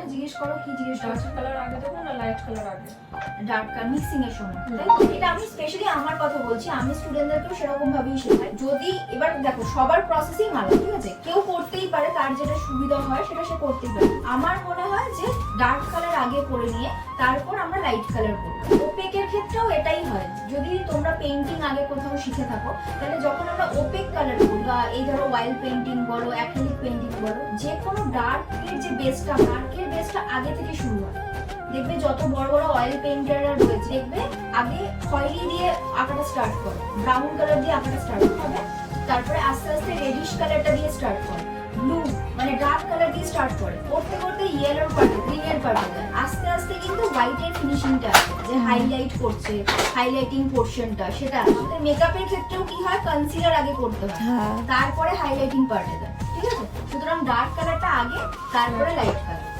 না জিজ্ঞেস করো কি জিজ্ঞেস করো ডার্ক কালার আগে দেবো না লাইট কালার আগে? ডার্ক কালার মিক্সিং এর সময়। এটা আমি স্পেশালি আমার কথা বলছি আমি স্টুডেন্টদেরকেও সেরকম ভাবেই শেখাই। যদি এবার দেখো সবার প্রসেসিং আলাদা ঠিক আছে? কেউ করতেই পারে তার যেটা সুবিধা হয় সেটা সে করতেই পারে। আমার মনে হয় যে ডার্ক কালার আগে করে নিয়ে তারপর আমরা লাইট কালার করব। ওপেকের ক্ষেত্রেও এটাই হয়। যদি তোমরা পেন্টিং আগে কোথাও শিখে থাকো তাহলে যখন আমরা ওপেক কালার এই ধরো ওয়াইল পেন্টিং বলো অ্যাক্রিলিক পেন্টিং বলো যে কোনো ডার্কের যে বেসটা ডার্কের বেসটা আগে থেকে শুরু হয়। দেখবে যত বড় বড় অয়েল পেইন্টাররা রয়েছে, দেখবে আগে খয়েরি দিয়ে আঁকাটা স্টার্ট করে ব্রাউন কালার দিয়ে আঁকাটা স্টার্ট হবে তারপরে আস্তে আস্তে রেডিশ কালারটা দিয়ে স্টার্ট করে ব্লু মানে ডার্ক কালার দিয়ে স্টার্ট করে, করতে করতে ইয়েলোর পার্টে হোয়াইটের ফিনিশিংটা আসে যে হাইলাইট করছে হাইলাইটিং পোর্শনটা সেটা আমাদের মেকআপের ক্ষেত্রেও কি হয়? কনসিলার আগে করতে হয়। হ্যাঁ। তারপরে হাইলাইটিং পার্টে যায় ঠিক আছে? সুতরাং ডার্ক কালারটা আগে তারপরে লাইট কালার